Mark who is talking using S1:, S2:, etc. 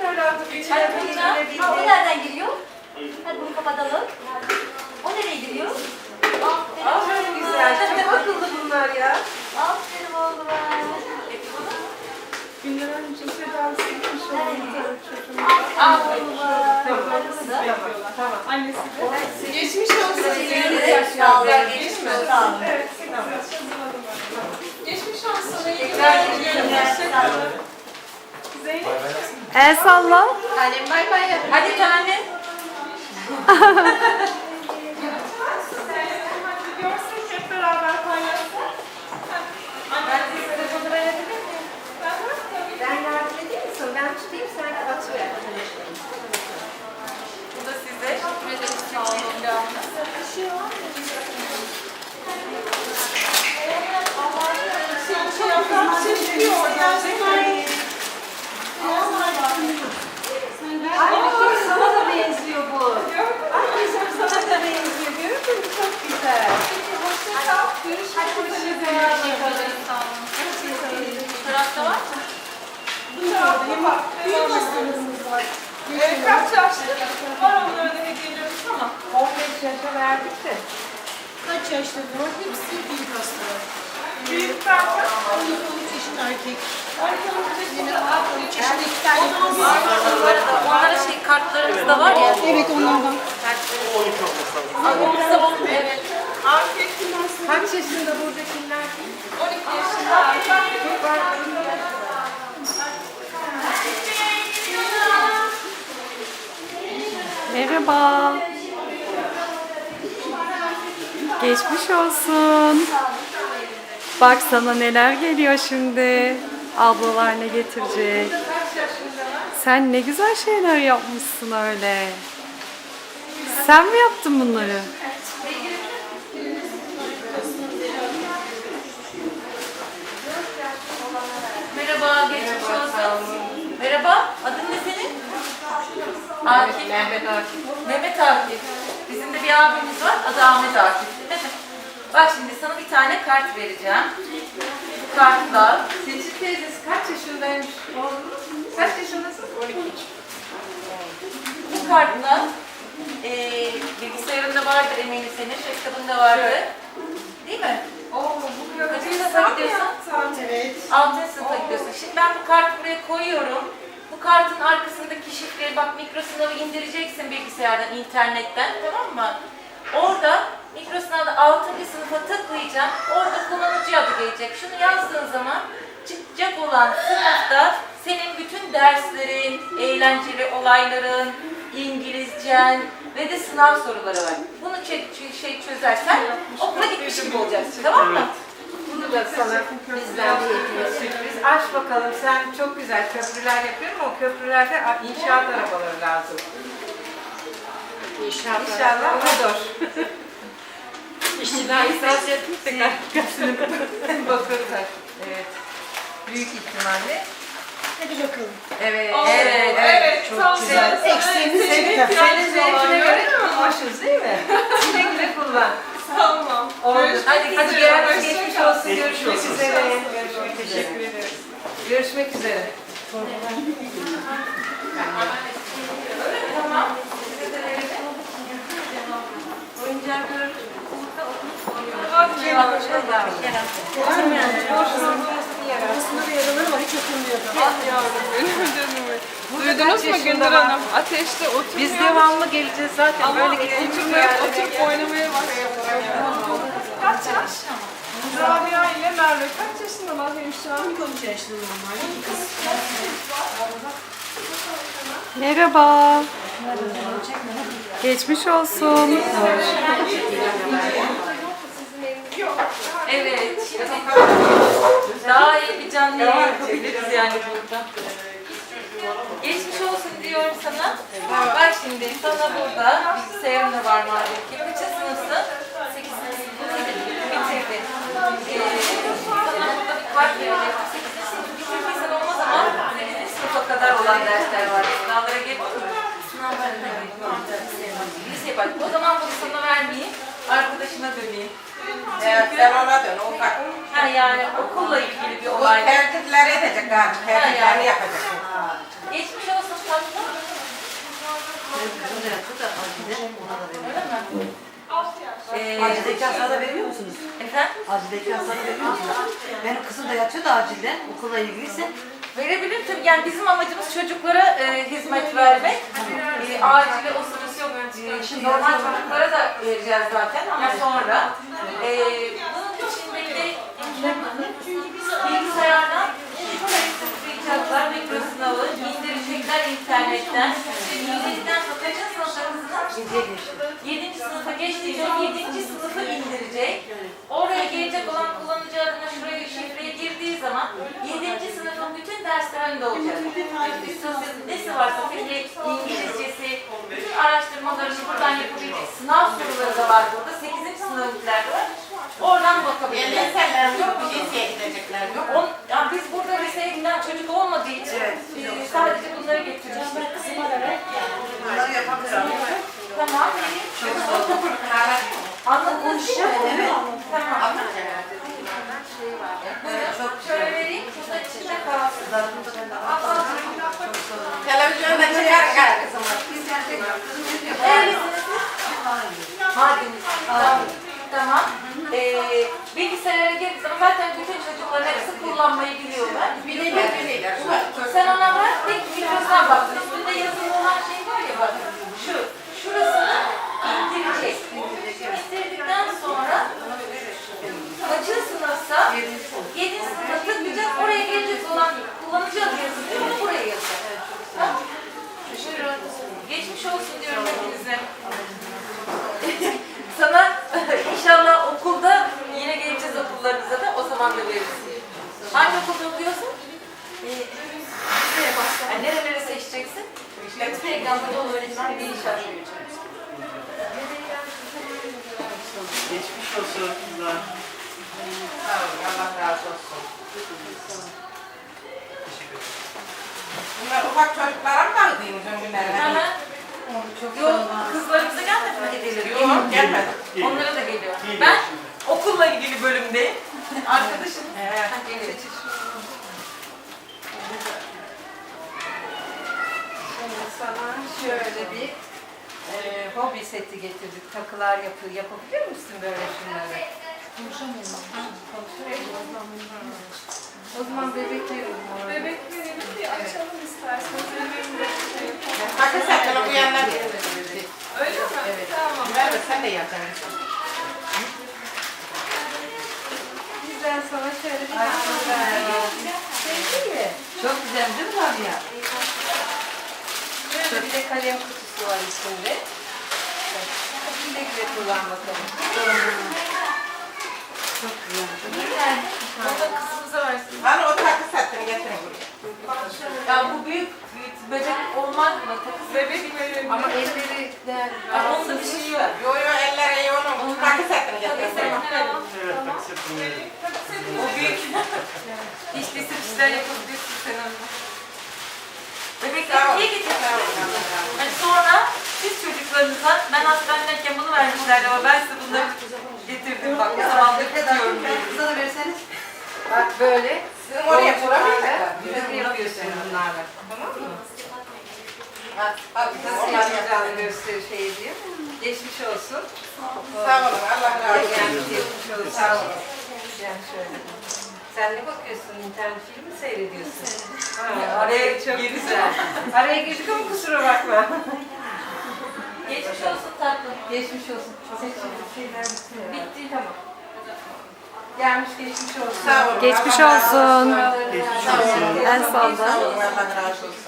S1: kadar rahat
S2: Hadi
S1: geçirebildim.
S2: bununla. Ha, o nereden giriyor? Hadi bunu kapatalım. O nereye giriyor? Aferin.
S1: Aa, çok güzel. Çok akıllı bunlar ya.
S2: Aferin oğlum.
S1: Günler önce tedavisi gitmiş oldu çocuğum.
S2: Aferin.
S1: Tamam. Annesi de.
S3: Geçmiş olsun.
S2: Sağ olun. Geçmiş olsun.
S1: Evet.
S3: Geçmiş olsun. İyi günler.
S1: Zeynep.
S4: El salla.
S3: Annem bay bay yap.
S2: Hadi tane.
S1: Görsek hep beraber paylaşsak.
S2: Ben size telefonu verebilir miyim?
S1: Ben yardım edeyim misin? Ben tutayım sen de atıver.
S2: Bu da size. Teşekkür ederiz. Sağ olun.
S1: Ay sana da benziyor bu. Ay sana da benziyor. Görüyor musun? Çok güzel. Hoşça kal. Görüşmek üzere.
S2: Tarafta var mı?
S1: Büyük hastalarımız var. Onlara da hediyelerimiz ama. 15 yaşa verdik de.
S3: Kaç yaşlarında var? Hepsi büyük hastalar.
S1: Büyük derken
S3: 12-13 yaşında erkek. 13 yaşında
S2: şey kartlarımız var ya.
S3: Evet onlardan.
S2: Aklımızda bu. Evet.
S1: Kaç yaşında buradakiler? 12 yaşında. Çok
S4: Merhaba. Geçmiş olsun. Bak sana neler geliyor şimdi. Ablalar ne getirecek. Sen ne güzel şeyler yapmışsın öyle. Sen mi yaptın bunları?
S2: Merhaba, geçmiş olsun. Merhaba, adın ne? Akif. Mehmet Akif. Mehmet Akif. Bizim de bir abimiz var, adı Ahmet Akif. Bak şimdi sana bir tane kart vereceğim. Bu kartla
S1: Seçil teyzesi kaç yaşındaymış? Kaç yaşındasın? 12.
S2: bu kartla eee bilgisayarında vardır eminim senin, ses kitabında vardır. Değil mi?
S1: Oo, bu.
S2: Kaçıncı sınıfa gidiyorsun?
S3: Evet.
S2: Altıncı sınıfa gidiyorsun. Şimdi ben bu kartı buraya koyuyorum. Kartın arkasındaki şifreyi bak mikrosınavı indireceksin bilgisayardan, internetten tamam mı? Orada mikrosınavda 6. sınıfa tıklayacaksın. Orada kullanıcı adı gelecek. Şunu yazdığın zaman çıkacak olan sınıfta senin bütün derslerin, eğlenceli olayların, İngilizcen ve de sınav soruları var. Bunu şey çözersen okula gitmiş gibi olacaksın. Tamam mı?
S1: Bunu da sana bizden. Aç bakalım sen çok güzel köprüler yapıyorum ama o köprülerde inşaat arabaları lazım. İnşallah. İnşallah odur. İşçiler lisans ettik de bakırlar. Evet. Büyük ihtimalle.
S3: Hadi bakalım.
S1: Evet.
S3: evet,
S1: evet. Çok güzel.
S3: Eksiğimiz çıktı.
S1: senin zevkine göre hoşuz değil mi? Güle güle kullan.
S3: Tamam.
S1: Oldu. Hadi, hadi.
S3: Hoşça
S1: Geçmiş olsun. Görüşmek üzere. Görüşmek üzere. Görüşmek üzere.
S2: Tamam. Oyuncağı görürüz.
S5: Duydunuz mu Gündür? Hanım? Ateşte oturuyor.
S1: Biz devamlı geleceğiz zaten.
S5: Ama
S1: Böyle
S5: oturmaya, oturup oynamaya başlıyor.
S1: Kaç yaş?
S5: Rabia ile Merve kaç yaşındalar Hemşire?
S3: 13 yaşında normal. İki kız.
S4: Merhaba. Geçmiş olsun.
S2: Evet. Daha iyi bir canlı yayın yapabiliriz yani burada. Geçmiş olsun diyorum sana. Bak şimdi sana burada bilgisayarım da var madem ki. Kaçın sınıfsın? 8 sınıf. Bitirdi. Ee, sana burada bir kart verecek. 8 sınıf bitirdiysen olmaz ama 8. sınıfa kadar olan dersler var. Sınavlara gelip da Liseye bak. O zaman bunu sana vermeyeyim. Arkadaşına döneyim.
S6: Evet, sen ona dön. O, bak,
S2: Ha yani okulla ilgili bir olay.
S6: tertipler edecek galiba. Tertiplerini yapacak.
S2: Geçmiş olsun
S3: yatıyor da acilde ona da veriyor.
S2: Öyle mi? Ee,
S3: Acildeki hastane veriyor musunuz?
S2: efendim?
S3: Acildeki hastane veriyor musunuz? Benim kızım da yatıyor da acilde okulla ilgiliyse.
S2: Verebilirim tabii. Yani bizim amacımız çocuklara e, hizmet vermek. E, acile o sırası yok. E, şimdi normal çocuklara da vereceğiz zaten ama sonra. E, bunun için belli bilgisayardan icatlar, mikro sınavı, indirecekler internetten. İndirdikten sonra kaçıncı
S3: geçti.
S2: 7. sınıfa geçtiğinde 7. sınıfı indirecek. Oraya gelecek olan kullanıcı adına şuraya şifreye girdiği zaman 7. sınıfın bütün derslerinde olacak. Sosyal nesi varsa fizik, İngilizcesi, bütün araştırmalarını buradan yapabilecek. Sınav soruları da var burada. 8. sınıflar var. Oradan bakabilirler.
S6: Liseler yok, liseye gidecekler yok.
S2: On, ya biz burada liseye giden çocuk olmadığı 19 e... Hangi okulda okuyorsun? Yani nerelere seçeceksin? Hepsi reklamda dolu öğretmen bir iş arıyor.
S7: Geçmiş olsun kızlar.
S6: Sağ olun, Allah razı olsun. Bunlar ufak çocuklara mı tanıdığınız o günlerde?
S2: Yok, kızlarımıza gelmedi mi hediyeleri?
S6: Yok, gelmedi.
S2: Onlara da geliyor.
S7: Geliyor
S2: Ben
S7: şimdi.
S2: okulla ilgili bölümdeyim. Arkadaşım.
S6: Evet.
S2: Ha, geliyor.
S1: Şimdi sana şöyle bir e, hobi seti getirdik. Takılar yapıyor. Yapabilir misin böyle şunları? Konuşamıyorum. O zaman bebekleri
S5: Bebek verelim bir açalım isterseniz.
S6: Bakın sen bu bir.
S5: Öyle mi?
S6: Evet.
S5: Tamam.
S6: De sen de yaparsın.
S1: Bizden sonra şöyle bir tane?
S3: Çok güzel değil mi abi ya?
S1: Böyle de kalem kutusu var içinde. Güle güle kullan bakalım.
S3: Çok güzel.
S2: Güzel. Onu da kızımıza versin.
S6: Hani o takı sattın getirin buraya.
S2: Ya bu büyük, büyük bebek olmaz mı? Takısı
S5: Bebek verelim.
S1: Ama elleri değerli.
S2: Ama onda bir şey var.
S6: Yo yo eller iyi onun. Takı sattın getirin buraya.
S7: Evet, taksi verelim.
S2: O büyük. Dişli sürüşler yapabilirsin çocuklarınıza ben hastanedeyken bunu vermişlerdi ama ben size bunları getirdim bak. O zaman da tutuyorum diye.
S3: Kıza da verseniz.
S1: Bak böyle.
S6: Sizin oraya kuramayacak.
S1: Böyle yapıyorsun bunlarla.
S6: Tamam mı? Bak, bak
S1: Nasıl yapacağını göster şey diye. Geçmiş olsun.
S6: Sağ olun, Allah razı olsun.
S1: Geçmiş olsun. Sağ olun. Yani şöyle. Sen ne bakıyorsun? İnternet film mi seyrediyorsun? Ha,
S2: Araya
S1: çok güzel. Araya girdik ama kusura bakma.
S2: Geçmiş olsun tatlım.
S1: Geçmiş olsun. Seçildi şeyler bitti.
S2: Bitti.
S1: Tamam. Gelmiş geçmiş olsun.
S6: Sağ olun.
S4: Geçmiş olsun.
S7: Geçmiş olsun.
S4: El salla.
S6: Sağ olun, Allah razı olsun.